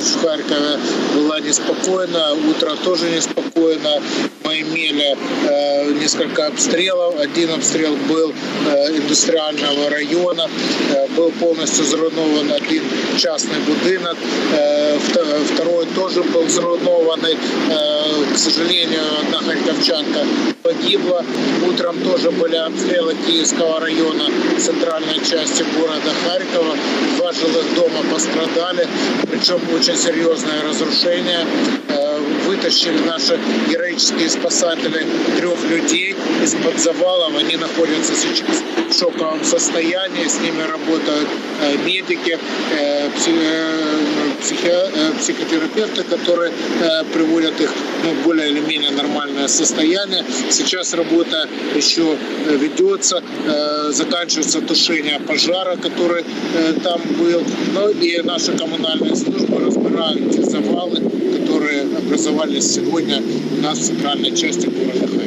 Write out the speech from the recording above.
ночь в Харькове была неспокойна, утро тоже неспокойно. Мы имели э, несколько обстрелов. Один обстрел был э, индустриального района. Э, был полностью зруйнован один частный будинок. Э, второй тоже был зруйнованный. Э, к сожалению, одна харьковчанка погибла. Утром тоже были обстрелы Киевского района, центральной части города Харькова. Два жилых дома пострадали, причем очень серьезное разрушение. Э, Вытащили наши героические спасатели трех людей из-под завалов. Они находятся сейчас в шоковом состоянии. С ними работают э, медики, э, э, э, психотерапевты, которые э, приводят их ну, более или менее нормальное состояние. Сейчас работа еще э, ведется, заканчивается тушение пожара, который там был. Ну и наши коммунальные службы разбирают те завалы, которые образовались сегодня в центральной части города.